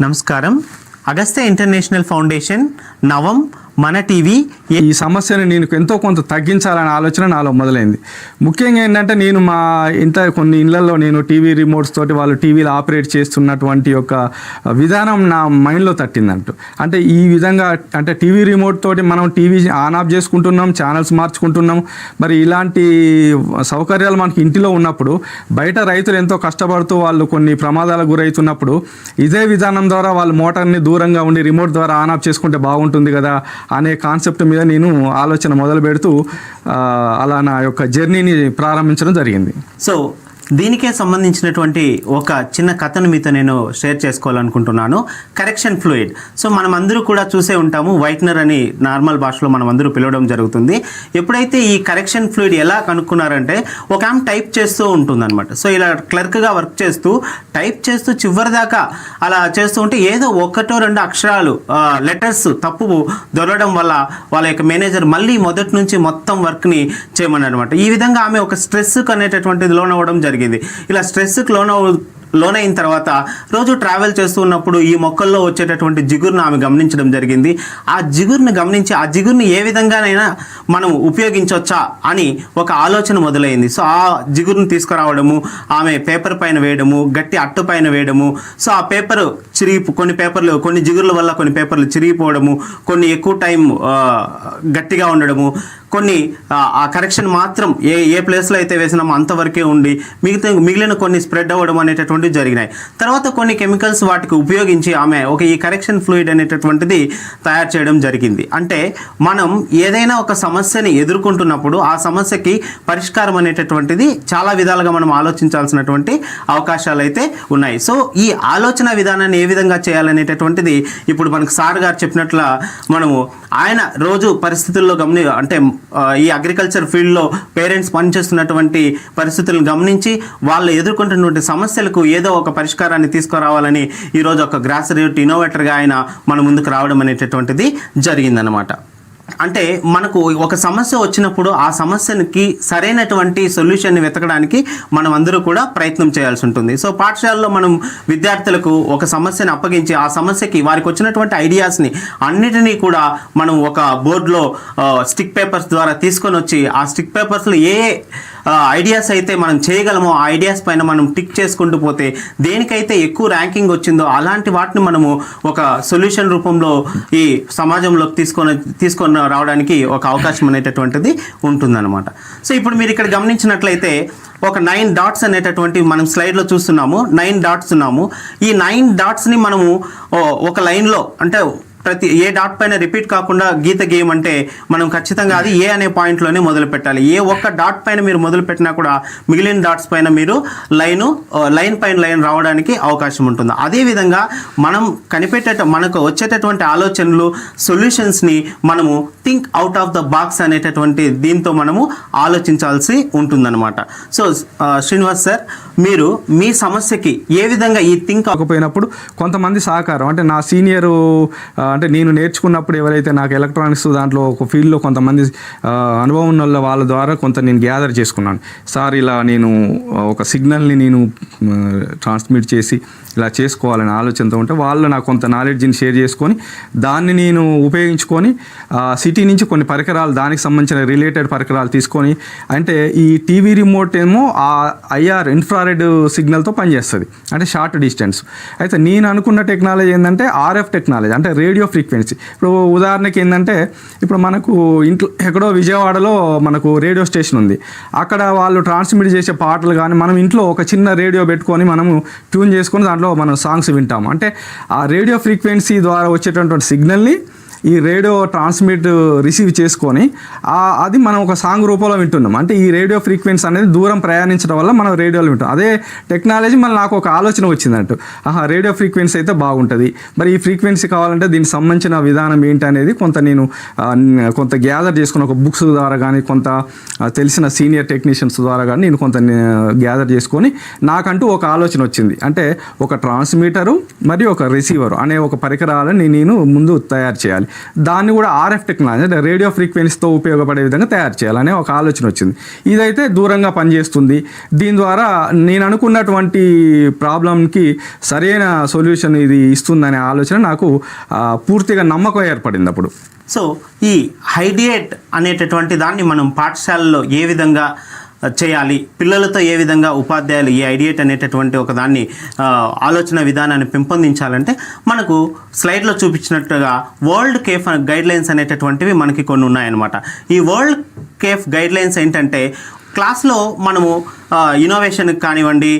నమస్కారం. Agastya international foundation నవం మన TV ఈ సమస్యను నేను ఎంతో కొంత తగ్గించాలనే ఆలోచన నాలో మొదలైంది. ముఖ్యంగా ఏంటంటే నేను మా ఇంత కొన్ని ఇళ్ళలో నేను టీవీ రిమోట్స్ తోటి వాళ్ళు టీవీలు ఆపరేట్ చేస్తున్నటువంటి యొక్క విధానం నా మైండ్లో తట్టిందంటూ. అంటే ఈ విధంగా అంటే టీవీ రిమోట్ తోటి మనం టీవీ ఆన్ ఆఫ్ చేసుకుంటున్నాం ఛానల్స్ మార్చుకుంటున్నాం. మరి ఇలాంటి సౌకర్యాలు మనకి ఇంటిలో ఉన్నప్పుడు బయట రైతులు ఎంతో కష్టపడుతూ వాళ్ళు కొన్ని ప్రమాదాలకు గురవుతున్నప్పుడు ఇదే విధానం ద్వారా వాళ్ళు మోటార్ని దూరంగా ఉండి రిమోట్ ద్వారా ఆన్ ఆఫ్ చేసుకుంటే బాగుంటుంది కదా అనే కాన్సెప్ట్ మీద నేను ఆలోచన మొదలు పెడుతూ అలా నా యొక్క జర్నీని ప్రారంభించడం జరిగింది. సో దీనికే సంబంధించినటువంటి ఒక చిన్న కథను మీతో నేను షేర్ చేసుకోవాలనుకుంటున్నాను. కరెక్షన్ ఫ్లూయిడ్ సో మనం అందరూ కూడా చూసే ఉంటాము వైట్నర్ అని నార్మల్ భాషలో మనం అందరూ పిలవడం జరుగుతుంది. ఎప్పుడైతే ఈ కరెక్షన్ ఫ్లూయిడ్ ఎలా కనుక్కున్నారంటే ఒక ఆమె టైప్ చేస్తూ ఉంటుందన్నమాట. సో ఇలా క్లర్క్గా వర్క్ చేస్తూ టైప్ చేస్తూ చివరి దాకా అలా చేస్తూ ఉంటే ఏదో ఒకటో రెండు అక్షరాలు లెటర్స్ తప్పు దొరకడం వల్ల వాళ్ళ యొక్క మేనేజర్ మళ్ళీ మొదటి నుంచి మొత్తం వర్క్ని చేయమన్నారు అనమాట ఈ విధంగా ఆమె ఒక స్ట్రెస్ అనేటటువంటిది లోన్ అవ్వడం జరిగింది. ఇలా స్ట్రెస్కి లోన్ లోనైన తర్వాత రోజు ట్రావెల్ చేస్తూ ఉన్నప్పుడు ఈ మొక్కల్లో వచ్చేటటువంటి జిగురును ఆమె గమనించడం జరిగింది. ఆ జిగురుని గమనించి ఆ జిగురుని ఏ విధంగానైనా మనం ఉపయోగించవచ్చా అని ఒక ఆలోచన మొదలైంది. సో ఆ జిగురుని తీసుకురావడము ఆమె పేపర్ పైన వేయడము గట్టి అట్టు పైన వేయడము సో ఆ పేపర్ చిరిగి కొన్ని పేపర్లు కొన్ని జిగురుల వల్ల కొన్ని పేపర్లు చిరిగిపోవడము కొన్ని ఎక్కువ టైం గట్టిగా ఉండడము కొన్ని ఆ, కరెక్షన్ మాత్రం ఏ ఏ ప్లేస్లో అయితే వేసినామో అంతవరకే ఉండి మిగతా మిగిలిన కొన్ని స్ప్రెడ్ అవ్వడం నుండి జరిగినాయి. తర్వాత కొన్ని కెమికల్స్ వాటికి ఉపయోగించి ఆమె ఒక ఈ కరెక్షన్ ఫ్లూయిడ్ అనేటటువంటిది తయారు చేయడం జరిగింది. అంటే మనం ఏదైనా ఒక సమస్యని ఎదుర్కొంటున్నప్పుడు ఆ సమస్యకి పరిష్కారం అనేటటువంటిది చాలా విధాలుగా మనం ఆలోచించాల్సినటువంటి అవకాశాలు అయితే ఉన్నాయి. సో ఈ ఆలోచన విధానాన్ని ఏ విధంగా చేయాలనేటటువంటిది ఇప్పుడు మనకు సార్ గారు చెప్పినట్ల మనము ఆయన రోజు పరిస్థితుల్లో గమని అంటే ఈ అగ్రికల్చర్ ఫీల్డ్లో పేరెంట్స్ పనిచేస్తున్నటువంటి పరిస్థితులను గమనించి వాళ్ళు ఎదుర్కొంటున్నటువంటి సమస్యలకు ఏదో ఒక పరిష్కారాన్ని తీసుకురావాలని ఈరోజు ఒక గ్రాస్ రూట్ ఇన్నోవేటర్గా ఆయన మన ముందుకు రావడం అనేటటువంటిది జరిగిందనమాట అంటే మనకు ఒక సమస్య వచ్చినప్పుడు ఆ సమస్యకి సరైనటువంటి సొల్యూషన్ని వెతకడానికి మనం అందరూ కూడా ప్రయత్నం చేయాల్సి ఉంటుంది. సో పాఠశాలలో మనం విద్యార్థులకు ఒక సమస్యను అప్పగించి ఆ సమస్యకి వారికి వచ్చినటువంటి ఐడియాస్ని అన్నిటినీ కూడా మనం ఒక బోర్డులో స్టిక్ పేపర్స్ ద్వారా తీసుకొని వచ్చి ఆ స్టిక్ పేపర్స్లో ఏ ఏ ఐడియాస్ అయితే మనం చేయగలమో ఆ ఐడియాస్ పైన మనం టిక్ చేసుకుంటూ పోతే దేనికైతే ఎక్కువ ర్యాంకింగ్ వచ్చిందో అలాంటి వాటిని మనము ఒక సొల్యూషన్ రూపంలో ఈ సమాజంలోకి తీసుకొని తీసుకొని రావడానికి ఒక అవకాశం అనేటటువంటిది ఉంటుందన్నమాట. సో ఇప్పుడు మీరు ఇక్కడ గమనించినట్లయితే ఒక నైన్ డాట్స్ అనేటటువంటి మనం స్లైడ్లో చూస్తున్నాము నైన్ డాట్స్ ఉన్నాము. ఈ నైన్ డాట్స్ని మనము ఒక లైన్లో అంటే ప్రతి ఏ డాట్ పైన రిపీట్ కాకుండా గీత గేమ్ అంటే మనం ఖచ్చితంగా అది ఏ అనే పాయింట్లోనే మొదలు పెట్టాలి. ఏ ఒక్క డాట్ పైన మీరు మొదలు పెట్టినా కూడా మిగిలిన డాట్స్ పైన మీరు లైను లైన్ పైన లైన్ రావడానికి అవకాశం ఉంటుంది. అదేవిధంగా మనం కనిపెట్టే మనకు వచ్చేటటువంటి ఆలోచనలు సొల్యూషన్స్ని మనము think out of the box అనేటటువంటి దీంతో మనము ఆలోచించాల్సి ఉంటుందన్నమాట. సో శ్రీనివాస్ సార్ మీరు మీ సమస్యకి ఏ విధంగా ఈ థింక్ అవ్వకపోయినప్పుడు కొంతమంది సహకారం అంటే నా సీనియరు అంటే నేను నేర్చుకున్నప్పుడు ఎవరైతే నాకు ఎలక్ట్రానిక్స్ దాంట్లో ఒక ఫీల్డ్లో కొంతమంది అనుభవం ఉన్న వాళ్ళ- ద్వారా కొంత నేను గ్యాదర్ చేసుకున్నాను. సార్ ఇలా నేను ఒక సిగ్నల్ని నేను ట్రాన్స్మిట్ చేసి ఇలా చేసుకోవాలని ఆలోచనతో ఉంటే వాళ్ళు నాకు కొంత నాలెడ్జ్ని షేర్ చేసుకొని దాన్ని నేను ఉపయోగించుకొని సిటీ నుంచి కొన్ని పరికరాలు దానికి సంబంధించిన రిలేటెడ్ పరికరాలు తీసుకొని అంటే ఈ టీవీ రిమోట్ ఏమో ఆ ఐఆర్ ఇన్ఫ్రారెడ్ సిగ్నల్తో పనిచేస్తుంది. అంటే షార్ట్ డిస్టెన్స్ అయితే నేను అనుకున్న టెక్నాలజీ ఏంటంటే ఆర్ఎఫ్ టెక్నాలజీ అంటే రేడియో ఫ్రీక్వెన్సీ ఇప్పుడు ఉదాహరణకి ఏంటంటే ఇప్పుడు మనకు ఇంట్లో ఎక్కడో విజయవాడలో మనకు రేడియో స్టేషన్ ఉంది. అక్కడ వాళ్ళు ట్రాన్స్మిట్ చేసే పాటలు కానీ మనం ఇంట్లో ఒక చిన్న రేడియో పెట్టుకొని మనము ట్యూన్ చేసుకొని దాంట్లో మనం సాంగ్స్ వింటాము. అంటే ఆ రేడియో ఫ్రీక్వెన్సీ ద్వారా వచ్చేటటువంటి సిగ్నల్ని ఈ రేడియో ట్రాన్స్మిట్ రిసీవ్ చేసుకొని అది మనం ఒక సాంగ్ రూపంలో వింటున్నాం. అంటే ఈ రేడియో ఫ్రీక్వెన్సీ అనేది దూరం ప్రయాణించడం వల్ల మనం రేడియోలో వింటాం అదే టెక్నాలజీ మళ్ళీ నాకు ఒక ఆలోచన వచ్చిందంటూ ఆహా రేడియో ఫ్రీక్వెన్సీ అయితే బాగుంటుంది. మరి ఈ ఫ్రీక్వెన్సీ కావాలంటే దీనికి సంబంధించిన విధానం ఏంటి అనేది కొంత నేను కొంత గ్యాదర్ చేసుకున్న ఒక బుక్స్ ద్వారా కానీ కొంత తెలిసిన సీనియర్ టెక్నీషియన్స్ ద్వారా కానీ నేను కొంత గ్యాదర్ చేసుకొని నాకంటూ ఒక ఆలోచన వచ్చింది. అంటే ఒక ట్రాన్స్మీటరు మరియు ఒక రిసీవరు అనే ఒక పరికరాలని నేను ముందు తయారు చేయాలి. దాన్ని కూడా ఆర్ఎఫ్ టెక్నాలజీ అంటే రేడియో ఫ్రీక్వెన్సీతో ఉపయోగపడే విధంగా తయారు చేయాలనే ఒక ఆలోచన వచ్చింది. ఇదైతే దూరంగా పనిచేస్తుంది. దీని ద్వారా నేను అనుకున్నటువంటి ప్రాబ్లంకి సరైన సొల్యూషన్ ఇది ఇస్తుందనే ఆలోచన నాకు పూర్తిగా నమ్మకం ఏర్పడింది అప్పుడు. సో ఈ హైడియేట్ అనేటటువంటి దాన్ని మనం పాఠశాలలో ఏ విధంగా చేయాలి. పిల్లలతో ఏ విధంగా ఉపాధ్యాయులు ఈ ఐడియేట్ అనేటటువంటి ఒక దాన్ని ఆలోచన విధానాన్ని పెంపొందించాలంటే మనకు స్లైడ్లో చూపించినట్టుగా వరల్డ్ కేఫ్ గైడ్లైన్స్ అనేటటువంటివి మనకి కొన్ని ఉన్నాయన్నమాట. ఈ వరల్డ్ కేఫ్ గైడ్ లైన్స్ ఏంటంటే క్లాస్లో మనము ఇన్నోవేషన్కి కానివ్వండి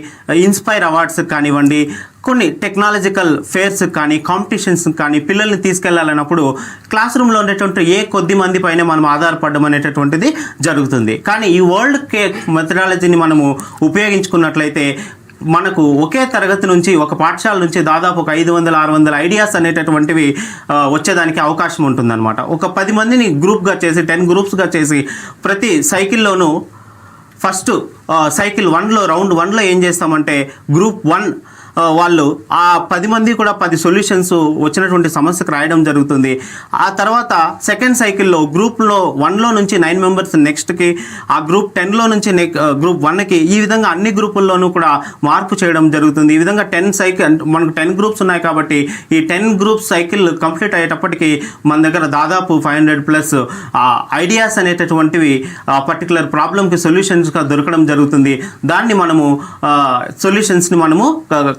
ఇన్స్పైర్ అవార్డ్స్కి కానివ్వండి కొన్ని టెక్నాలజికల్ ఫేర్స్ కానీ కాంపిటీషన్స్ కానీ పిల్లల్ని తీసుకెళ్ళాలన్నప్పుడు క్లాస్ రూమ్లో ఉండేటువంటి ఏ కొద్ది మంది పైన మనం ఆధారపడడం అనేటటువంటిది జరుగుతుంది. కానీ ఈ వరల్డ్ కే మెథడాలజీని మనము ఉపయోగించుకున్నట్లయితే మనకు ఒకే తరగతి నుంచి ఒక పాఠశాల నుంచి దాదాపు ఒక ఐదు వందల ఆరు వందల ఐడియాస్ అనేటటువంటివి వచ్చేదానికి అవకాశం ఉంటుందన్నమాట. ఒక పది మందిని గ్రూప్గా చేసి టెన్ గ్రూప్స్గా చేసి ప్రతి సైకిల్లోనూ ఫస్ట్ సైకిల్ వన్లో రౌండ్ వన్లో ఏం చేస్తామంటే గ్రూప్ వన్ వాళ్ళు ఆ పది మంది కూడా పది సొల్యూషన్స్ వచ్చినటువంటి సమస్యకు రాయడం జరుగుతుంది. ఆ తర్వాత సెకండ్ సైకిల్లో గ్రూప్లో వన్లో నుంచి నైన్ మెంబర్స్ నెక్స్ట్కి ఆ గ్రూప్ టెన్లో నుంచి నెక్ గ్రూప్ వన్కి ఈ విధంగా అన్ని గ్రూపుల్లోనూ కూడా మార్పు చేయడం జరుగుతుంది. ఈ విధంగా టెన్ సైకిల్ మనకు టెన్ గ్రూప్స్ ఉన్నాయి కాబట్టి ఈ టెన్ గ్రూప్ సైకిల్ కంప్లీట్ అయ్యేటప్పటికి మన దగ్గర దాదాపు ఫైవ్ హండ్రెడ్ ప్లస్ ఐడియాస్ అనేటటువంటివి ఆ పర్టికులర్ ప్రాబ్లంకి సొల్యూషన్స్గా దొరకడం జరుగుతుంది. దాన్ని మనము సొల్యూషన్స్ని మనము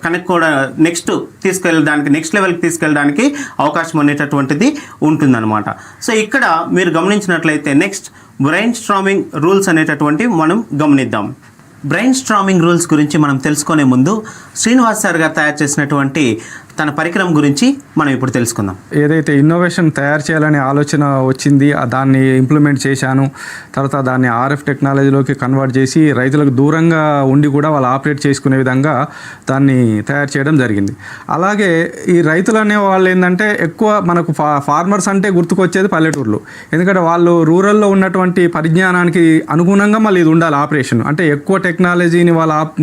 కనెక్ట్ కూడా నెక్స్ట్ తీసుకెళ్ళడానికి నెక్స్ట్ లెవెల్కి తీసుకెళ్ళడానికి అవకాశం అనేటటువంటిది ఉంటుందన్నమాట. సో ఇక్కడ మీరు గమనించినట్లయితే నెక్స్ట్ బ్రెయిన్ స్ట్రామింగ్ రూల్స్ అనేటటువంటి మనం గమనిద్దాం. బ్రెయిన్ స్ట్రామింగ్ రూల్స్ గురించి మనం తెలుసుకునే ముందు శ్రీనివాస్ సార్ గారు తయారు చేసినటువంటి తన పరికరం గురించి మనం ఇప్పుడు తెలుసుకుందాం. ఏదైతే ఇన్నోవేషన్ తయారు చేయాలనే ఆలోచన వచ్చింది దాన్ని ఇంప్లిమెంట్ చేశాను. తర్వాత దాన్ని ఆర్ఎఫ్ టెక్నాలజీలోకి కన్వర్ట్ చేసి రైతులకు దూరంగా ఉండి కూడా వాళ్ళు ఆపరేట్ చేసుకునే విధంగా దాన్ని తయారు చేయడం జరిగింది. అలాగే ఈ రైతులు అనే వాళ్ళు ఏంటంటే ఎక్కువ మనకు ఫా ఫార్మర్స్ అంటే గుర్తుకొచ్చేది పల్లెటూర్లు. ఎందుకంటే వాళ్ళు రూరల్లో ఉన్నటువంటి పరిజ్ఞానానికి అనుగుణంగా మళ్ళీ ఇది ఉండాలి ఆపరేషన్ అంటే ఎక్కువ టెక్నాలజీని వాళ్ళు ఆప్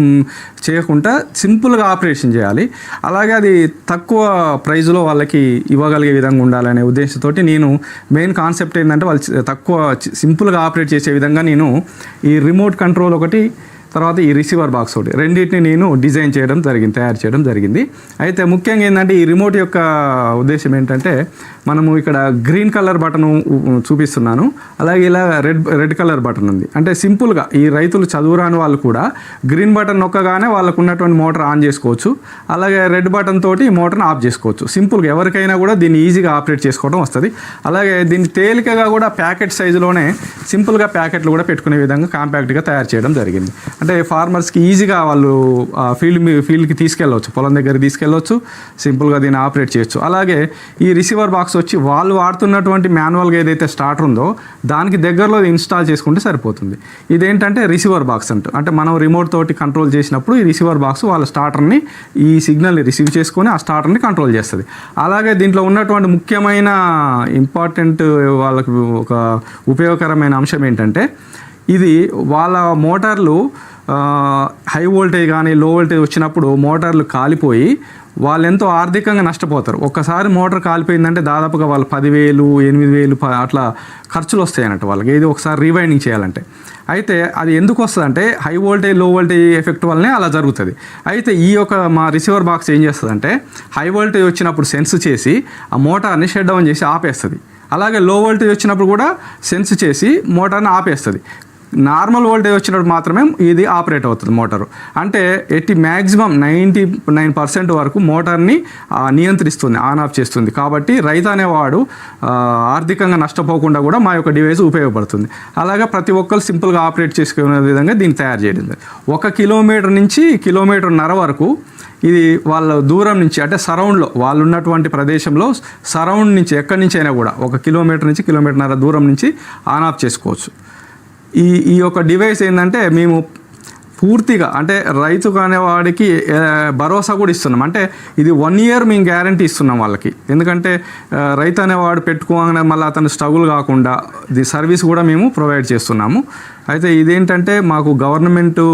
చేయకుండా సింపుల్గా ఆపరేషన్ చేయాలి. అలాగే అది తక్కువ ప్రైజ్లో వాళ్ళకి ఇవ్వగలిగే విధంగా ఉండాలనే ఉద్దేశంతో నేను మెయిన్ కాన్సెప్ట్ ఏంటంటే వాళ్ళు తక్కువ సింపుల్గా ఆపరేట్ చేసే విధంగా నేను ఈ రిమోట్ కంట్రోల్ ఒకటి తర్వాత ఈ రిసీవర్ బాక్స్ ఒకటి. రెండింటిని నేను డిజైన్ చేయడం జరిగింది తయారు చేయడం జరిగింది. అయితే ముఖ్యంగా ఏంటంటే ఈ రిమోట్ యొక్క ఉద్దేశం ఏంటంటే మనము ఇక్కడ గ్రీన్ కలర్ బటన్ చూపిస్తున్నాను. అలాగే ఇలా రెడ్ రెడ్ కలర్ బటన్ ఉంది. అంటే సింపుల్గా ఈ రైతులు చదువురాని వాళ్ళు కూడా గ్రీన్ బటన్ నొక్కగానే వాళ్ళకు ఉన్నటువంటి మోటార్ ఆన్ చేసుకోవచ్చు. అలాగే రెడ్ బటన్ తోటి మోటార్ని ఆఫ్ చేసుకోవచ్చు. సింపుల్గా ఎవరికైనా కూడా దీన్ని ఈజీగా ఆపరేట్ చేసుకోవడం వస్తుంది. అలాగే దీన్ని తేలికగా కూడా ప్యాకెట్ సైజులోనే సింపుల్గా ప్యాకెట్లు కూడా పెట్టుకునే విధంగా కాంపాక్ట్గా తయారు చేయడం జరిగింది. అంటే ఫార్మర్స్కి ఈజీగా వాళ్ళు ఫీల్డ్ ఫీల్డ్కి తీసుకెళ్ళవచ్చు పొలం దగ్గర తీసుకెళ్ళవచ్చు సింపుల్గా దీన్ని ఆపరేట్ చేయొచ్చు. అలాగే ఈ రిసీవర్ బాక్స్ వచ్చి వాళ్ళు వాడుతున్నటువంటి మాన్యువల్గా ఏదైతే స్టార్టర్ ఉందో దానికి దగ్గరలో ఇన్స్టాల్ చేసుకుంటే సరిపోతుంది. ఇదేంటంటే రిసీవర్ బాక్స్ అంటూ. అంటే మనం రిమోట్ తోటి కంట్రోల్ చేసినప్పుడు ఈ రిసీవర్ బాక్స్ వాళ్ళ స్టార్టర్ని ఈ సిగ్నల్ని రిసీవ్ చేసుకొని ఆ స్టార్టర్ని కంట్రోల్ చేస్తుంది. అలాగే దీంట్లో ఉన్నటువంటి ముఖ్యమైన ఇంపార్టెంట్ వాళ్ళకి ఒక ఉపయోగకరమైన అంశం ఏంటంటే ఇది వాళ్ళ మోటార్లు హై వోల్టేజ్ కానీ లో వోల్టేజ్ వచ్చినప్పుడు మోటార్లు కాలిపోయి వాళ్ళు ఎంతో ఆర్థికంగా నష్టపోతారు. ఒక్కసారి మోటార్ కాలిపోయిందంటే దాదాపుగా వాళ్ళు పదివేలు ఎనిమిది వేలు ప- అట్లా ఖర్చులు వస్తాయి అన్నట్టు వాళ్ళకి. ఇది ఒకసారి రీవైండింగ్ చేయాలంటే. అయితే అది ఎందుకు వస్తుందంటే హై వోల్టేజ్లో వోల్టేజ్ ఎఫెక్ట్ వల్లనే అలా జరుగుతుంది. అయితే ఈ యొక్క మా రిసీవర్ బాక్స్ ఏం చేస్తుందంటే హై వోల్టేజ్ వచ్చినప్పుడు సెన్స్ చేసి ఆ మోటార్ని షట్ డౌన్ చేసి ఆపేస్తుంది. అలాగే లో వోల్టేజ్ వచ్చినప్పుడు కూడా సెన్స్ చేసి మోటార్ని ఆపేస్తుంది. నార్మల్ వోల్టేజ్ వచ్చినప్పుడు మాత్రమే ఇది ఆపరేట్ అవుతుంది మోటారు. అంటే ఎట్టి మ్యాక్సిమం నైంటీ నైన్ పర్సెంట్ వరకు మోటార్ని నియంత్రిస్తుంది ఆన్ ఆఫ్ చేస్తుంది. కాబట్టి రైతు అనేవాడు ఆర్థికంగా నష్టపోకుండా కూడా మా యొక్క డివైస్ ఉపయోగపడుతుంది. అలాగే ప్రతి ఒక్కరు సింపుల్గా ఆపరేట్ చేసుకునే విధంగా దీన్ని తయారు చేయడం. ఒక కిలోమీటర్ నుంచి కిలోమీటర్న్నర వరకు ఇది వాళ్ళ దూరం నుంచి అంటే సరౌండ్లో వాళ్ళు ఉన్నటువంటి ప్రదేశంలో సరౌండ్ నుంచి ఎక్కడి నుంచి అయినా కూడా ఒక కిలోమీటర్ నుంచి కిలోమీటర్న్నర దూరం నుంచి ఆన్ ఆఫ్ చేసుకోవచ్చు. ఈ ఈ యొక్క డివైస్ ఏంటంటే మేము పూర్తిగా అంటే రైతు అనేవాడికి భరోసా కూడా ఇస్తున్నాం. అంటే ఇది వన్ ఇయర్ మేము గ్యారంటీ ఇస్తున్నాం వాళ్ళకి. ఎందుకంటే రైతు అనేవాడు పెట్టుకోగానే మళ్ళీ అతను స్ట్రగుల్ కాకుండా ది సర్వీస్ కూడా మేము ప్రొవైడ్ చేస్తున్నాము. అయితే ఇదేంటంటే మాకు గవర్నమెంటు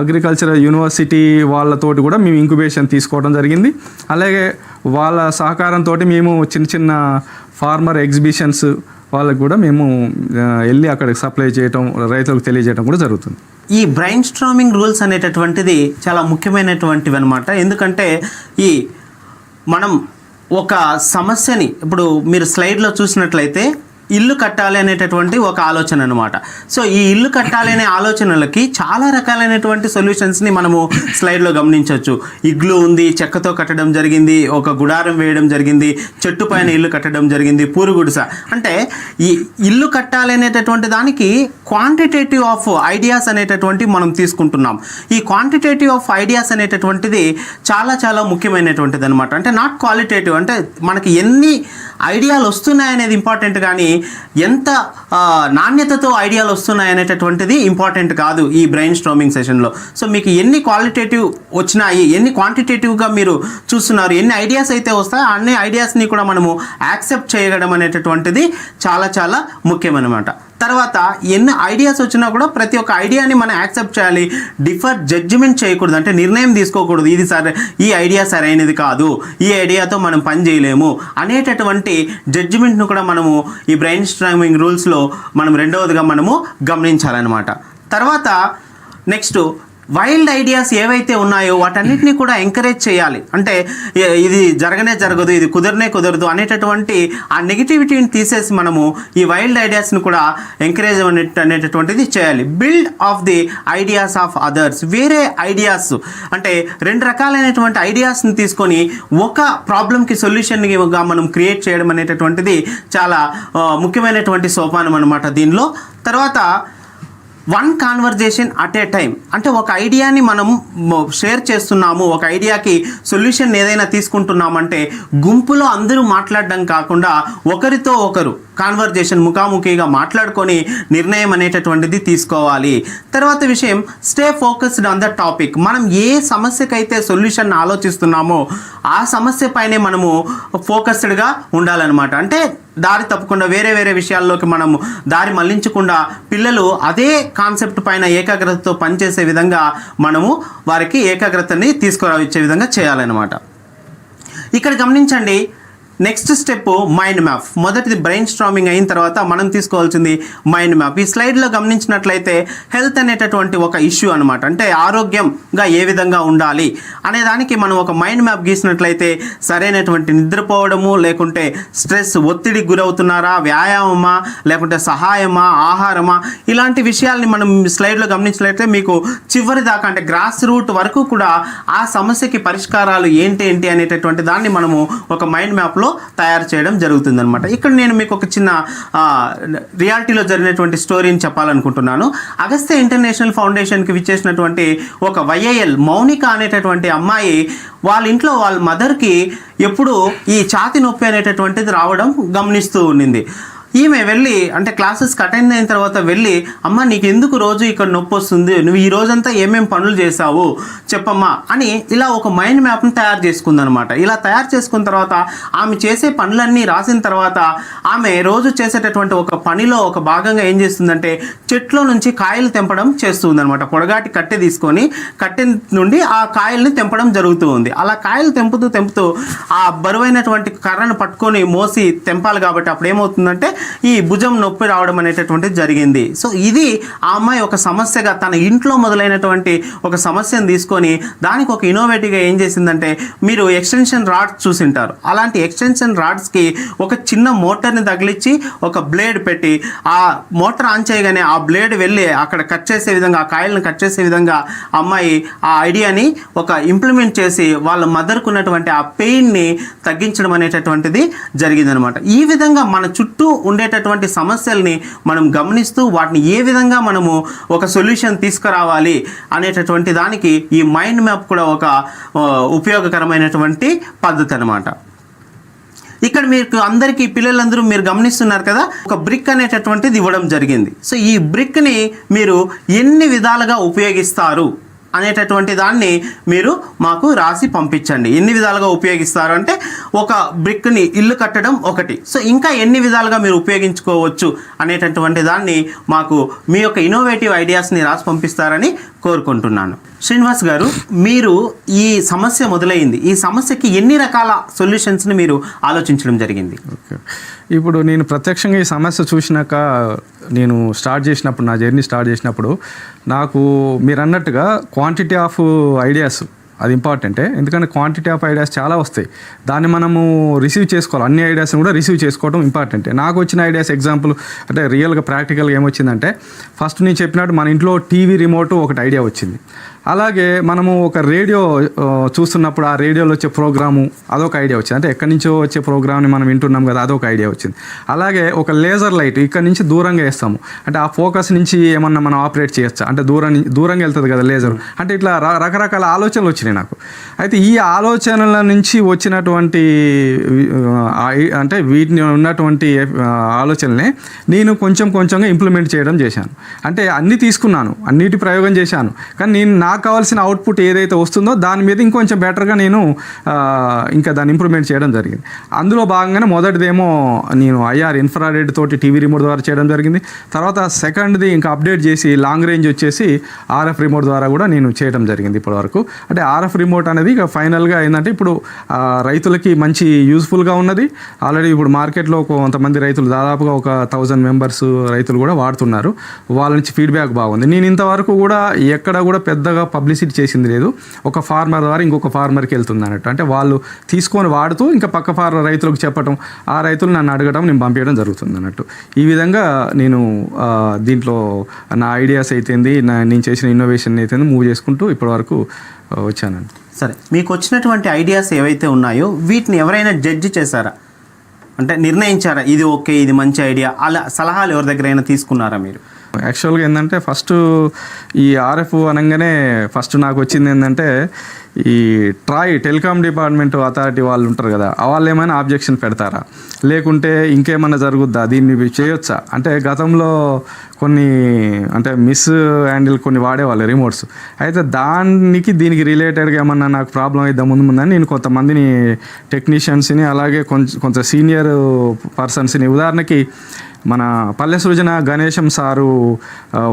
అగ్రికల్చర్ యూనివర్సిటీ వాళ్ళతోటి కూడా మేము ఇంక్యుబేషన్ తీసుకోవడం జరిగింది. అలాగే వాళ్ళ సహకారంతో మేము చిన్న చిన్న ఫార్మర్ ఎగ్జిబిషన్స్ వాళ్ళకి కూడా మేము వెళ్ళి అక్కడికి సప్లై చేయటం రైతులకు తెలియజేయడం కూడా జరుగుతుంది. ఈ బ్రైన్ స్ట్రామింగ్ రూల్స్ అనేటటువంటిది చాలా ముఖ్యమైనటువంటివి అనమాట ఎందుకంటే ఈ మనం ఒక సమస్యని ఇప్పుడు మీరు స్లైడ్లో చూసినట్లయితే ఇల్లు కట్టాలి అనేటటువంటి ఒక ఆలోచన అనమాట సో ఈ ఇల్లు కట్టాలి అనే ఆలోచనలకి చాలా రకాలైనటువంటి సొల్యూషన్స్ని మనము స్లైడ్లో గమనించవచ్చు. ఇగ్లు ఉంది చెక్కతో కట్టడం జరిగింది ఒక గుడారం వేయడం జరిగింది చెట్టు పైన ఇల్లు కట్టడం జరిగింది పూరుగుడిస. అంటే ఈ ఇల్లు కట్టాలి అనేటటువంటి దానికి క్వాంటిటేటివ్ ఆఫ్ ఐడియాస్ అనేటటువంటి మనం తీసుకుంటున్నాం. ఈ క్వాంటిటేటివ్ ఆఫ్ ఐడియాస్ అనేటటువంటిది చాలా చాలా ముఖ్యమైనటువంటిది అనమాట అంటే నాట్ క్వాలిటేటివ్ అంటే మనకి ఎన్ని ఐడియాలు వస్తున్నాయి అనేది ఇంపార్టెంట్ కానీ ఎంత నాణ్యతతో ఐడియాలు వస్తున్నాయి అనేటటువంటిది ఇంపార్టెంట్ కాదు ఈ బ్రెయిన్ స్ట్రోమింగ్ సెషన్లో సో మీకు ఎన్ని క్వాలిటేటివ్ వచ్చినాయి ఎన్ని క్వాంటిటేటివ్గా మీరు చూస్తున్నారు ఎన్ని ఐడియాస్ అయితే వస్తాయో అన్ని ఐడియాస్ని కూడా మనము యాక్సెప్ట్ చేయడం అనేటటువంటిది చాలా చాలా ముఖ్యమన్నమాట. తర్వాత ఎన్ని ఐడియాస్ వచ్చినా కూడా ప్రతి ఒక్క ఐడియాని మనం యాక్సెప్ట్ చేయాలి. డిఫర్ జడ్జిమెంట్ చేయకూడదు. అంటే నిర్ణయం తీసుకోకూడదు. ఇది సరే ఈ ఐడియా సరైనది కాదు. ఈ ఐడియాతో మనం పని చేయలేము అనేటటువంటి జడ్జిమెంట్ను కూడా మనము ఈ బ్రెయిన్ స్ట్రామింగ్ రూల్స్లో మనం రెండవదిగా మనము గమనించాలన్నమాట. తర్వాత నెక్స్ట్ వైల్డ్ ఐడియాస్ ఏవైతే ఉన్నాయో వాటన్నిటిని కూడా ఎంకరేజ్ చేయాలి. అంటే ఇది జరగనే జరగదు ఇది కుదరనే కుదరదు అనేటటువంటి ఆ నెగిటివిటీని తీసేసి మనము ఈ వైల్డ్ ఐడియాస్ని కూడా ఎంకరేజ్ అనేటటువంటిది చేయాలి. Build of the ideas of others వేరే ఐడియాస్ అంటే రెండు రకాలైనటువంటి ఐడియాస్ని తీసుకొని ఒక ప్రాబ్లంకి సొల్యూషన్గా మనం క్రియేట్ చేయడం అనేటటువంటిది చాలా ముఖ్యమైనటువంటి సోపానం అనమాట దీనిలో. తర్వాత one conversation at a time అంటే ఒక ఐడియాని మనం షేర్ చేస్తున్నాము. ఒక ఐడియాకి సొల్యూషన్ ఏదైనా తీసుకుంటున్నామంటే గుంపులో అందరూ మాట్లాడడం కాకుండా ఒకరితో ఒకరు కాన్వర్జేషన్ ముఖాముఖిగా మాట్లాడుకొని నిర్ణయం అనేటటువంటిది తీసుకోవాలి. తర్వాత విషయం stay focused on the topic మనం ఏ సమస్యకైతే సొల్యూషన్ ఆలోచిస్తున్నామో ఆ సమస్య పైనే మనము ఫోకస్డ్గా ఉండాలన్నమాట. అంటే దారి తప్పకుండా వేరే వేరే విషయాల్లోకి మనము దారి మళ్ళించకుండా పిల్లలు అదే కాన్సెప్ట్ పైన ఏకాగ్రతతో పనిచేసే విధంగా మనము వారికి ఏకాగ్రతని తీసుకురావచ్చే విధంగా చేయాలన్నమాట. ఇక్కడ గమనించండి నెక్స్ట్ స్టెప్ మైండ్ మ్యాప్ మొదటిది బ్రెయిన్ స్ట్రామింగ్ అయిన తర్వాత మనం తీసుకోవాల్సింది మైండ్ మ్యాప్ ఈ స్లైడ్లో గమనించినట్లయితే హెల్త్ అనేటటువంటి ఒక ఇష్యూ అనమాట అంటే ఆరోగ్యంగా ఏ విధంగా ఉండాలి అనే దానికి మనం ఒక మైండ్ మ్యాప్ గీసినట్లయితే సరైనటువంటి నిద్రపోవడము లేకుంటే స్ట్రెస్ ఒత్తిడికి గురవుతున్నారా వ్యాయామమా లేకుంటే సహాయమా ఆహారమా ఇలాంటి విషయాల్ని మనం స్లైడ్లో గమనించినట్లయితే మీకు చివరి దాకా అంటే గ్రాస్ రూట్ వరకు కూడా ఆ సమస్యకి పరిష్కారాలు ఏంటి ఏంటి అనేటటువంటి దాన్ని మనము ఒక మైండ్ మ్యాప్లో తయారు చేయడం జరుగుతుందన్నమాట. ఇక్కడ నేను మీకు ఒక చిన్న రియాలిటీలో జరిగినటువంటి స్టోరీని చెప్పాలనుకుంటున్నాను. అగస్త్య ఇంటర్నేషనల్ ఫౌండేషన్కి విచ్చేసినటువంటి ఒక వైఏఎల్ మౌనిక అనేటటువంటి అమ్మాయి వాళ్ళ ఇంట్లో వాళ్ళ మదర్కి ఎప్పుడు ఈ ఛాతి నొప్పి అనేటటువంటిది రావడం గమనిస్తూ ఉండింది. ఈమె వెళ్ళి అంటే క్లాసెస్కి అటెండ్ అయిన తర్వాత వెళ్ళి అమ్మ నీకు ఎందుకు రోజు ఇక్కడ నొప్పి వస్తుంది? నువ్వు ఈ రోజంతా ఏమేం పనులు చేసావు చెప్పమ్మా అని ఇలా ఒక మైండ్ మ్యాప్ని తయారు చేసుకుందనమాట. ఇలా తయారు చేసుకున్న తర్వాత ఆమె చేసే పనులన్నీ రాసిన తర్వాత ఆమె రోజు చేసేటటువంటి ఒక పనిలో ఒక భాగంగా ఏం చేస్తుందంటే చెట్లో నుంచి కాయలు తెంపడం చేస్తుందనమాట. పొడగాటి కట్టె తీసుకొని కట్టె నుండి ఆ కాయల్ని తెంపడం జరుగుతూ ఉంది. అలా కాయలు తెంపుతూ తెంపుతూ ఆ బరువైనటువంటి కర్రను పట్టుకొని మోసి తెంపాలి కాబట్టి అప్పుడు ఏమవుతుందంటే ఈ భుజం నొప్పి రావడం అనేటటువంటిది జరిగింది. సో ఇది ఆ అమ్మాయి ఒక సమస్యగా తన ఇంట్లో మొదలైనటువంటి ఒక సమస్యను తీసుకొని దానికి ఒక ఇన్నోవేటివ్గా ఏం చేసిందంటే మీరు ఎక్స్టెన్షన్ రాడ్స్ చూసింటారు. అలాంటి ఎక్స్టెన్షన్ రాడ్స్కి ఒక చిన్న మోటార్ని తగిలించి ఒక బ్లేడ్ పెట్టి ఆ మోటార్ ఆన్ చేయగానే ఆ బ్లేడ్ వెళ్ళి అక్కడ కట్ చేసే విధంగా ఆ కాయలను కట్ చేసే విధంగా ఆ అమ్మాయి ఆ ఐడియాని ఒక ఇంప్లిమెంట్ చేసి వాళ్ళ మదర్కు ఉన్నటువంటి ఆ పెయిన్ని తగ్గించడం అనేటటువంటిది జరిగిందనమాట. ఈ విధంగా మన చుట్టూ ఉండేటటువంటి సమస్యల్ని మనం గమనిస్తూ వాటిని ఏ విధంగా మనము ఒక సొల్యూషన్ తీసుకురావాలి అనేటటువంటి దానికి ఈ మైండ్ మ్యాప్ కూడా ఒక ఉపయోగకరమైనటువంటి పద్ధతి అనమాట ఇక్కడ మీకు అందరికీ పిల్లలందరూ మీరు గమనిస్తున్నారు కదా ఒక బ్రిక్ అనేటటువంటిది ఇవ్వడం జరిగింది. సో ఈ బ్రిక్ని మీరు ఎన్ని విధాలుగా ఉపయోగిస్తారు? అనేటటువంటి దాన్ని మీరు మాకు రాసి పంపించండి. ఎన్ని విధాలుగా ఉపయోగిస్తారు అంటే ఒక బ్రిక్ని ఇల్లు కట్టడం ఒకటి. సో ఇంకా ఎన్ని విధాలుగా మీరు ఉపయోగించుకోవచ్చు అనేటటువంటి దాన్ని మాకు మీ యొక్క ఇన్నోవేటివ్ ఐడియాస్ని రాసి పంపిస్తారని కోరుకుంటున్నాను. శ్రీనివాస్ గారు మీరు ఈ సమస్య మొదలైంది. ఈ సమస్యకి ఎన్ని రకాల సొల్యూషన్స్ని మీరు ఆలోచించడం జరిగింది? ఓకే. ఇప్పుడు నేను ప్రత్యక్షంగా ఈ సమస్య చూసినాక నేను స్టార్ట్ చేసినప్పుడు నా జర్నీ స్టార్ట్ చేసినప్పుడు నాకు మీరు అన్నట్టుగా క్వాంటిటీ ఆఫ్ ఐడియాస్ అది ఇంపార్టెంటే ఎందుకంటే క్వాంటిటీ ఆఫ్ ఐడియాస్ చాలా వస్తాయి. దాన్ని మనము రిసీవ్ చేసుకోవాలి. అన్ని ఐడియాస్ని కూడా రిసీవ్ చేసుకోవడం ఇంపార్టెంటే నాకు వచ్చిన ఐడియాస్ ఎగ్జాంపుల్ అంటే రియల్గా ప్రాక్టికల్గా ఏమొచ్చిందంటే ఫస్ట్ నేను చెప్పినట్టు మన ఇంట్లో టీవీ రిమోట్ ఒకటి ఐడియా వచ్చింది. అలాగే మనము ఒక రేడియో చూస్తున్నప్పుడు ఆ రేడియోలో వచ్చే ప్రోగ్రాము అదొక ఐడియా వచ్చింది. అంటే ఎక్కడి నుంచో వచ్చే ప్రోగ్రామ్ని మనం వింటున్నాం కదా అదొక ఐడియా వచ్చింది. అలాగే ఒక లేజర్ లైట్ ఇక్కడ నుంచి దూరంగా వేస్తాము. అంటే ఆ ఫోకస్ నుంచి ఏమన్నా మనం ఆపరేట్ చేయొచ్చా? అంటే దూరం దూరంగా వెళ్తుంది కదా లేజర్. అంటే ఇట్లా రకరకాల ఆలోచనలు వచ్చినాయి నాకు. అయితే ఈ ఆలోచనల నుంచి వచ్చినటువంటి అంటే వీటిని ఉన్నటువంటి ఆ, ఆలోచనలే నేను కొంచెం కొంచెంగా ఇంప్లిమెంట్ చేయడం చేశాను. అంటే అన్నీ తీసుకున్నాను అన్నిటి ప్రయోగం చేశాను. కానీ నేను నా నాకు కావాల్సిన అవుట్పుట్ ఏదైతే వస్తుందో దాని మీద ఇంకొంచెం బెటర్గా నేను ఇంకా దాన్ని ఇంప్రూవ్మెంట్ చేయడం జరిగింది. అందులో భాగంగానే మొదటిదేమో నేను ఐఆర్ ఇన్ఫ్రారెడ్ తోటి టీవీ రిమోట్ ద్వారా చేయడం జరిగింది. తర్వాత సెకండ్ది ఇంకా అప్డేట్ చేసి లాంగ్ రేంజ్ వచ్చేసి ఆర్ఎఫ్ రిమోట్ ద్వారా కూడా నేను చేయడం జరిగింది ఇప్పటివరకు. అంటే ఆర్ఎఫ్ రిమోట్ అనేది ఇక ఫైనల్గా ఏంటంటే ఇప్పుడు రైతులకి మంచి యూస్ఫుల్గా ఉన్నది. ఆల్రెడీ ఇప్పుడు మార్కెట్లో కొంతమంది రైతులు దాదాపుగా ఒక థౌజండ్ మెంబర్స్ రైతులు కూడా వాడుతున్నారు. వాళ్ళ నుంచి ఫీడ్బ్యాక్ బాగుంది. నేను ఇంతవరకు కూడా ఎక్కడ కూడా పెద్దగా పబ్లిసిటీ చేసింది లేదు. ఒక ఫార్మర్ ద్వారా ఇంకొక ఫార్మర్కి వెళ్తుంది అన్నట్టు. అంటే వాళ్ళు తీసుకొని వాడుతూ ఇంకా పక్క ఫార్మర్ రైతులకు చెప్పటం ఆ రైతులు నన్ను అడగడం నేను పంపించడం జరుగుతుంది అన్నట్టు. ఈ విధంగా నేను దీంట్లో నా ఐడియాస్ అయితేంది నా నేను చేసిన ఇన్నోవేషన్ అయితేంది మూవ్ చేసుకుంటూ ఇప్పటివరకు వచ్చానండి. సరే మీకు వచ్చినటువంటి ఐడియాస్ ఏవైతే ఉన్నాయో వీటిని ఎవరైనా జడ్జి చేశారా? అంటే నిర్ణయించారా? ఇది ఓకే ఇది మంచి ఐడియా అలా సలహాలు ఎవరి దగ్గరైనా తీసుకున్నారా మీరు? యాక్చువల్గా ఏంటంటే ఫస్ట్ ఈ ఆర్ఎఫ్ అనగానే ఫస్ట్ నాకు వచ్చింది ఏంటంటే ఈ ట్రాయ్ టెలికాం డిపార్ట్మెంట్ అథారిటీ వాళ్ళు ఉంటారు కదా వాళ్ళు ఏమైనా ఆబ్జెక్షన్ పెడతారా? లేకుంటే ఇంకేమైనా జరుగుద్దా? దీన్ని చేయొచ్చా? అంటే గతంలో కొన్ని అంటే మిస్ హ్యాండిల్ కొన్ని వాడేవాళ్ళు రిమోట్స్. అయితే దానికి దీనికి రిలేటెడ్గా ఏమన్నా నాకు ప్రాబ్లం అయితే ముందు ముందని నేను కొంతమందిని టెక్నీషియన్స్ని అలాగే కొంచెం కొంత సీనియర్ పర్సన్స్ని ఉదాహరణకి మన పల్లె సృజన గణేశం సారు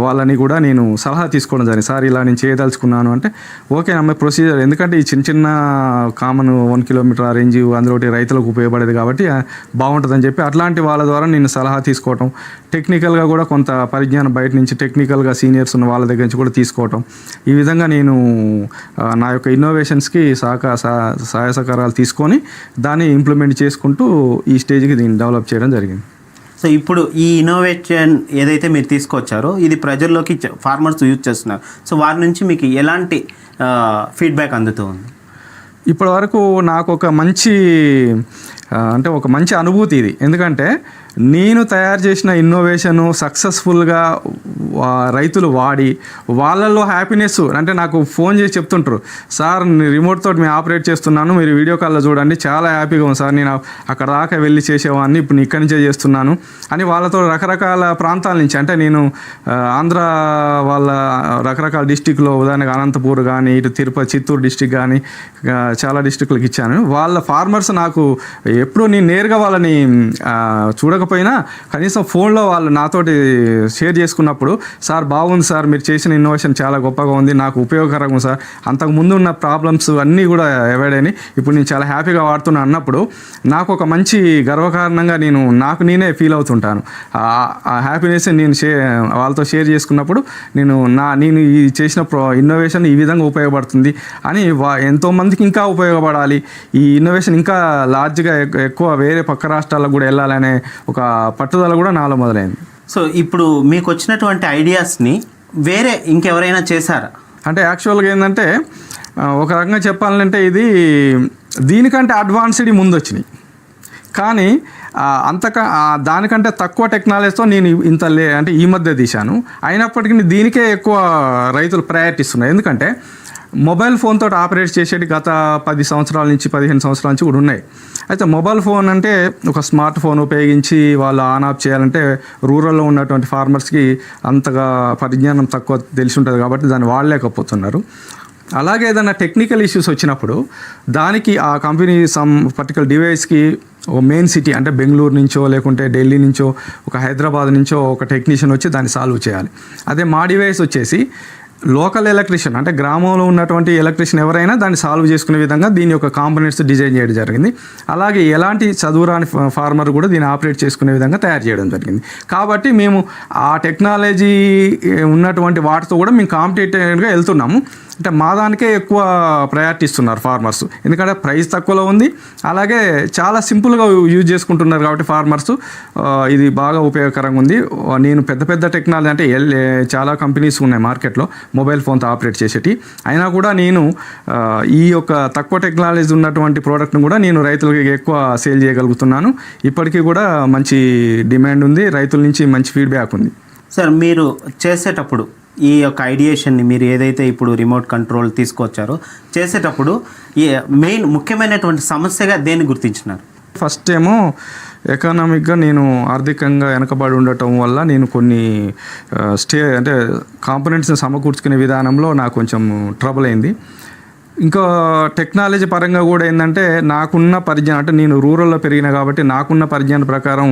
వాళ్ళని కూడా నేను సలహా తీసుకోవడం జరిగింది. సార్ ఇలా నేను చేయదలుచుకున్నాను. అంటే ఓకే అమ్మాయి ప్రొసీజర్ ఎందుకంటే ఈ చిన్న చిన్న కామన్ వన్ కిలోమీటర్ ఆ రేంజ్ అందులో రైతులకు ఉపయోగపడేది కాబట్టి బాగుంటుందని చెప్పి అట్లాంటి వాళ్ళ ద్వారా నేను సలహా తీసుకోవటం. టెక్నికల్గా కూడా కొంత పరిజ్ఞానం బయట నుంచి టెక్నికల్గా సీనియర్స్ ఉన్న వాళ్ళ దగ్గర నుంచి కూడా తీసుకోవటం. ఈ విధంగా నేను నా యొక్క ఇన్నోవేషన్స్కి సహకార సహాయ సహకారాలు తీసుకొని దాన్ని ఇంప్లిమెంట్ చేసుకుంటూ ఈ స్టేజ్కి దీన్ని డెవలప్ చేయడం జరిగింది. సో ఇప్పుడు ఈ ఇన్నోవేషన్ ఏదైతే మీరు తీసుకొచ్చారో ఇది ప్రజల్లోకి ఫార్మర్స్ యూజ్ చేస్తున్నారు. సో వారి నుంచి మీకు ఎలాంటి ఫీడ్బ్యాక్ అందుతూ ఉంది? ఇప్పటి వరకు నాకు ఒక మంచి అంటే ఒక మంచి అనుభూతి ఇది. ఎందుకంటే నేను తయారు చేసిన ఇన్నోవేషను సక్సెస్ఫుల్గా రైతులు వాడి వాళ్ళల్లో హ్యాపీనెస్ అంటే నాకు ఫోన్ చేసి చెప్తుంటారు సార్ రిమోట్ తోటి మేము ఆపరేట్ చేస్తున్నాను మీరు వీడియో కాల్లో చూడండి చాలా హ్యాపీగా ఉంది సార్ నేను అక్కడ దాకా వెళ్ళి చేసేవాడిని ఇప్పుడు ఇక్కడి నుంచే చేస్తున్నాను అని వాళ్ళతో రకరకాల ప్రాంతాల నుంచి అంటే నేను ఆంధ్ర వాళ్ళ రకరకాల డిస్టిక్లో ఉదాహరణకు అనంతపూర్ కానీ ఇటు తిరుపతి చిత్తూరు డిస్టిక్ కానీ చాలా డిస్టిక్లకు ఇచ్చాను. వాళ్ళ ఫార్మర్స్ నాకు ఎప్పుడూ నేను నేరుగా వాళ్ళని చూడక ఇవ్వకపోయినా కనీసం ఫోన్లో వాళ్ళు నాతోటి షేర్ చేసుకున్నప్పుడు సార్ బాగుంది సార్ మీరు చేసిన ఇన్నోవేషన్ చాలా గొప్పగా ఉంది నాకు ఉపయోగకరంగా సార్. అంతకు ముందు ఉన్న ప్రాబ్లమ్స్ అన్నీ కూడా అవాయిడ్ అయినాయి. ఇప్పుడు నేను చాలా హ్యాపీగా వాడుతున్నా అన్నప్పుడు నాకు ఒక మంచి గర్వకారణంగా నేను నాకు నేనే ఫీల్ అవుతుంటాను. ఆ- హ్యాపీనెస్ నేను షే వాళ్ళతో షేర్ చేసుకున్నప్పుడు నేను నా నేను ఈ చేసిన ప్రో ఇన్నోవేషన్ ఈ విధంగా ఉపయోగపడుతుంది అని వా ఎంతోమందికి ఇంకా ఉపయోగపడాలి. ఈ ఇన్నోవేషన్ ఇంకా లార్జ్గా ఎక్కువ వేరే పక్క రాష్ట్రాలకు కూడా వెళ్ళాలనే ఒక పట్టుదల కూడా నాలో మొదలైంది. సో ఇప్పుడు మీకు వచ్చినటువంటి ఐడియాస్ని వేరే ఇంకెవరైనా చేశారా? అంటే యాక్చువల్గా ఏంటంటే ఒక రకంగా చెప్పాలంటే ఇది దీనికంటే అడ్వాన్స్డ్ ముందు వచ్చినాయి కానీ అంతక దానికంటే తక్కువ టెక్నాలజీతో నేను ఇంత లే అంటే ఈ మధ్య తీశాను. అయినప్పటికీ దీనికే ఎక్కువ రైతులు ప్రయారిటీ ఇస్తున్నారు ఎందుకంటే మొబైల్ ఫోన్ తోటి ఆపరేట్ చేసేటి గత పది సంవత్సరాల నుంచి పదిహేను సంవత్సరాల నుంచి కూడా ఉన్నాయి. అయితే మొబైల్ ఫోన్ అంటే ఒక స్మార్ట్ ఫోన్ ఉపయోగించి వాళ్ళు ఆన్ ఆఫ్ చేయాలంటే రూరల్లో ఉన్నటువంటి ఫార్మర్స్కి అంతగా పరిజ్ఞానం తక్కువ తెలిసి ఉంటుంది కాబట్టి దాన్ని వాడలేకపోతున్నారు. అలాగే ఏదైనా టెక్నికల్ ఇష్యూస్ వచ్చినప్పుడు దానికి ఆ కంపెనీ సమ్ పర్టికులర్ డివైస్కి ఒక మెయిన్ సిటీ అంటే బెంగళూరు నుంచో లేకుంటే ఢిల్లీ నుంచో ఒక హైదరాబాద్ నుంచో ఒక టెక్నీషియన్ వచ్చి దాన్ని సాల్వ్ చేయాలి. అదే మా డివైస్ వచ్చేసి లోకల్ ఎలక్ట్రిషియన్ అంటే గ్రామంలో ఉన్నటువంటి ఎలక్ట్రీషియన్ ఎవరైనా దాన్ని సాల్వ్ చేసుకునే విధంగా దీని యొక్క కాంపోనెంట్స్ డిజైన్ చేయడం జరిగింది. అలాగే ఎలాంటి చదువురాని ఫార్మర్ కూడా దీన్ని ఆపరేట్ చేసుకునే విధంగా తయారు చేయడం జరిగింది. కాబట్టి మేము ఆ టెక్నాలజీ ఉన్నటువంటి వాటితో కూడా మేము కాంపిటేటివ్గా వెళ్తున్నాము. అంటే మా దానికే ఎక్కువ ప్రయారిటీ ఇస్తున్నారు ఫార్మర్స్ ఎందుకంటే ప్రైస్ తక్కువలో ఉంది. అలాగే చాలా సింపుల్గా యూజ్ చేసుకుంటున్నారు కాబట్టి ఫార్మర్స్ ఇది బాగా ఉపయోగకరంగా ఉంది. నేను పెద్ద పెద్ద టెక్నాలజీ అంటే ఎల్ చాలా కంపెనీస్ ఉన్నాయి మార్కెట్లో మొబైల్ ఫోన్తో ఆపరేట్ చేసేటి. అయినా కూడా నేను ఈ యొక్క తక్కువ టెక్నాలజీ ఉన్నటువంటి ప్రోడక్ట్ను కూడా నేను రైతులకి ఎక్కువ సేల్ చేయగలుగుతున్నాను. ఇప్పటికీ కూడా మంచి డిమాండ్ ఉంది. రైతుల నుంచి మంచి ఫీడ్బ్యాక్ ఉంది. సార్ మీరు చేసేటప్పుడు ఈ యొక్క ఐడియేషన్ని మీరు ఏదైతే ఇప్పుడు రిమోట్ కంట్రోల్ తీసుకొచ్చారో చేసేటప్పుడు ఈ మెయిన్ ముఖ్యమైనటువంటి సమస్యగా దేన్ని గుర్తించినారు? ఫస్ట్ ఏమో ఎకనామిక్గా నేను ఆర్థికంగా వెనకబడి ఉండటం వల్ల నేను కొన్ని స్టే అంటే కాంపోనెంట్స్ని సమకూర్చుకునే విధానంలో నాకు కొంచెం ట్రబుల్ అయింది. ఇంకా టెక్నాలజీ పరంగా కూడా ఏంటంటే నాకున్న పరిజ్ఞానం అంటే నేను రూరల్లో పెరిగిన కాబట్టి నాకున్న పరిజ్ఞానం ప్రకారం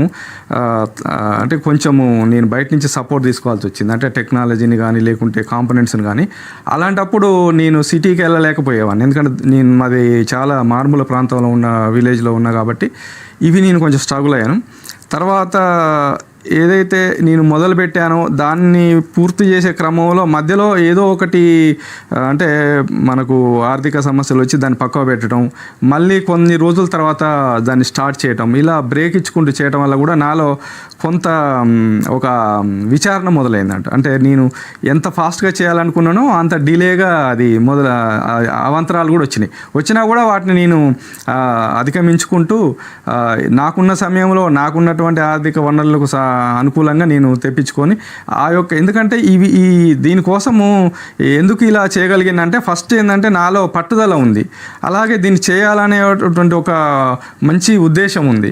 అంటే కొంచెము నేను బయట నుంచి సపోర్ట్ తీసుకోవాల్సి వచ్చింది. అంటే టెక్నాలజీని కానీ లేకుంటే కాంపనెంట్స్ని కానీ. అలాంటప్పుడు నేను సిటీకి వెళ్ళలేకపోయేవాడిని. ఎందుకంటే నేను మాది చాలా మారుమూల ప్రాంతంలో ఉన్న విలేజ్లో ఉన్నా కాబట్టి ఇవి నేను కొంచెం స్ట్రగుల్ అయ్యాను. తర్వాత ఏదైతే నేను మొదలు పెట్టానో దాన్ని పూర్తి చేసే క్రమంలో మధ్యలో ఏదో ఒకటి అంటే మనకు ఆర్థిక సమస్యలు వచ్చి దాన్ని పక్కవ పెట్టడం మళ్ళీ కొన్ని రోజుల తర్వాత దాన్ని స్టార్ట్ చేయటం ఇలా బ్రేక్ ఇచ్చుకుంటూ చేయటం వల్ల కూడా నాలో కొంత ఒక విచారణ మొదలైందంట. అంటే నేను ఎంత ఫాస్ట్గా చేయాలనుకున్నానో అంత డిలేగా అది మొదల అవంతరాలు కూడా వచ్చినాయి. వచ్చినా కూడా వాటిని నేను అధిగమించుకుంటూ నాకున్న సమయంలో నాకున్నటువంటి ఆర్థిక వనరులకు సా అనుకూలంగా నేను తెప్పించుకొని ఆ యొక్క ఎందుకంటే ఇవి ఈ దీనికోసము ఎందుకు ఇలా చేయగలిగిందంటే ఫస్ట్ ఏంటంటే నాలో పట్టుదల ఉంది. అలాగే దీన్ని చేయాలనేటువంటి ఒక మంచి ఉద్దేశం ఉంది.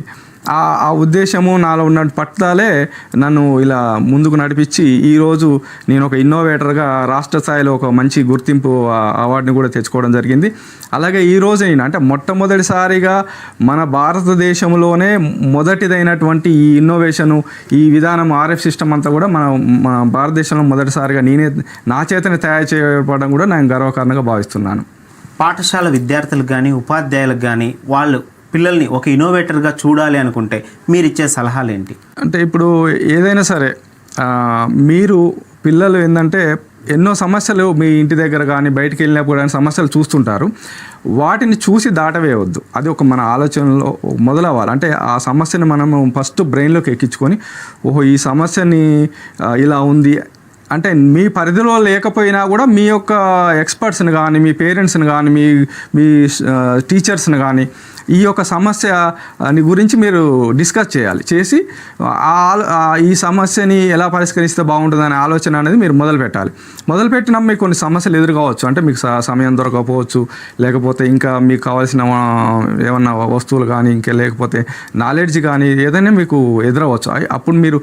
ఆ ఆ ఉద్దేశము నాలో ఉన్న పట్టుదలే నన్ను ఇలా ముందుకు నడిపించి ఈరోజు నేను ఒక ఇన్నోవేటర్గా రాష్ట్ర స్థాయిలో ఒక మంచి గుర్తింపు అవార్డుని కూడా తెచ్చుకోవడం జరిగింది. అలాగే ఈరోజు నేను అంటే మొట్టమొదటిసారిగా మన భారతదేశంలోనే మొదటిదైనటువంటి ఈ ఇన్నోవేషను ఈ విధానం ఆర్ఎఫ్ సిస్టమ్ అంతా కూడా మన మన భారతదేశంలో మొదటిసారిగా నేనే నా చేతనే తయారు చేయబడడం కూడా నేను గర్వకారణంగా భావిస్తున్నాను. పాఠశాల విద్యార్థులకు కానీ ఉపాధ్యాయులకు కానీ వాళ్ళు పిల్లల్ని ఒక ఇన్నోవేటర్గా చూడాలి అనుకుంటే మీరు ఇచ్చే సలహాలు ఏంటి అంటే ఇప్పుడు ఏదైనా సరే మీరు పిల్లలు ఏంటంటే ఎన్నో సమస్యలు మీ ఇంటి దగ్గర కానీ బయటికి వెళ్ళినప్పుడు కానీ సమస్యలు చూస్తుంటారు. వాటిని చూసి దాటవేయవద్దు. అది ఒక మన ఆలోచనలో మొదలవ్వాలి. అంటే ఆ సమస్యని మనము ఫస్ట్ బ్రెయిన్లోకి ఎక్కించుకొని ఓహో ఈ సమస్యని ఇలా ఉంది. అంటే మీ పరిధిలో లేకపోయినా కూడా మీ యొక్క ఎక్స్పర్ట్స్ని కానీ మీ పేరెంట్స్ని కానీ మీ మీ టీచర్స్ని కానీ ఈ యొక్క సమస్య గురించి మీరు డిస్కస్ చేయాలి. చేసి ఆ ఆలో- ఈ సమస్యని ఎలా పరిష్కరిస్తే బాగుంటుందనే ఆలోచన అనేది మీరు మొదలు పెట్టాలి. మొదలు పెట్టినా మీకు కొన్ని సమస్యలు ఎదురు కావచ్చు అంటే మీకు సమయం దొరకకపోవచ్చు లేకపోతే ఇంకా మీకు కావాల్సిన ఏమన్నా వస్తువులు కానీ ఇంకా లేకపోతే నాలెడ్జ్ కానీ ఏదైనా మీకు ఎదురవచ్చు. అప్పుడు మీరు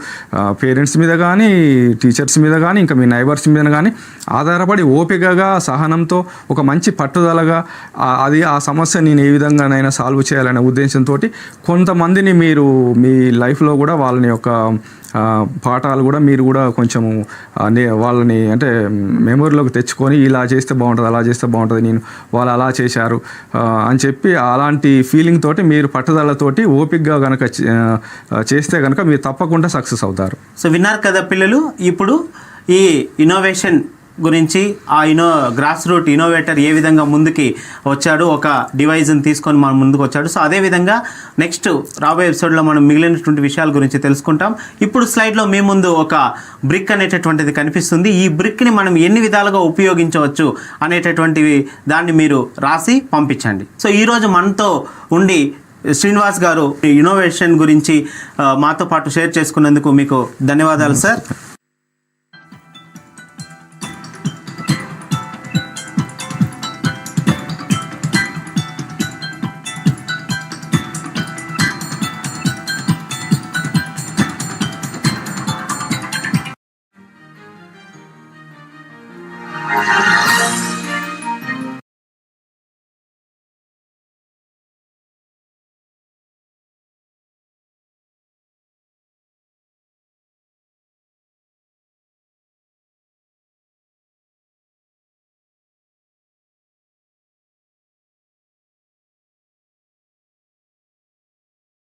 పేరెంట్స్ మీద కానీ టీచర్స్ మీద కానీ ఇంకా మీ నైబర్స్ మీద కానీ ఆధారపడి ఓపికగా సహనంతో ఒక మంచి పట్టుదలగా అది ఆ సమస్య నేను ఏ విధంగానైనా సాల్వ్ చేయాలనే ఉద్దేశంతో కొంతమందిని మీరు మీ లైఫ్లో కూడా వాళ్ళని యొక్క పాఠాలు కూడా మీరు కూడా కొంచెము నే- వాళ్ళని అంటే మెమొరీలోకి తెచ్చుకొని ఇలా చేస్తే బాగుంటుంది అలా చేస్తే బాగుంటుంది నేను వాళ్ళు అలా చేశారు అని చెప్పి అలాంటి ఫీలింగ్ తోటి మీరు పట్టుదలతోటి ఓపిక్గా కనుక చేస్తే కనుక మీరు తప్పకుండా సక్సెస్ అవుతారు. సో విన్నారు కదా పిల్లలు ఇప్పుడు ఈ ఇన్నోవేషన్ గురించి ఆ ఇన్నో గ్రాస్ రూట్ ఇన్నోవేటర్ ఏ విధంగా ముందుకి వచ్చాడు ఒక డివైజ్ని తీసుకొని మన ముందుకు వచ్చాడు. సో అదే విధంగా నెక్స్ట్ రాబోయే ఎపిసోడ్లో మనం మిగిలినటువంటి విషయాల గురించి తెలుసుకుంటాం. ఇప్పుడు స్లైడ్లో మీ ముందు ఒక బ్రిక్ అనేటటువంటిది కనిపిస్తుంది. ఈ బ్రిక్ని మనం ఎన్ని విధాలుగా ఉపయోగించవచ్చు అనేటటువంటివి దాన్ని మీరు రాసి పంపించండి. సో ఈరోజు మనతో ఉండి శ్రీనివాస్ గారు ఇన్నోవేషన్ గురించి మాతో పాటు షేర్ చేసుకున్నందుకు మీకు ధన్యవాదాలు సార్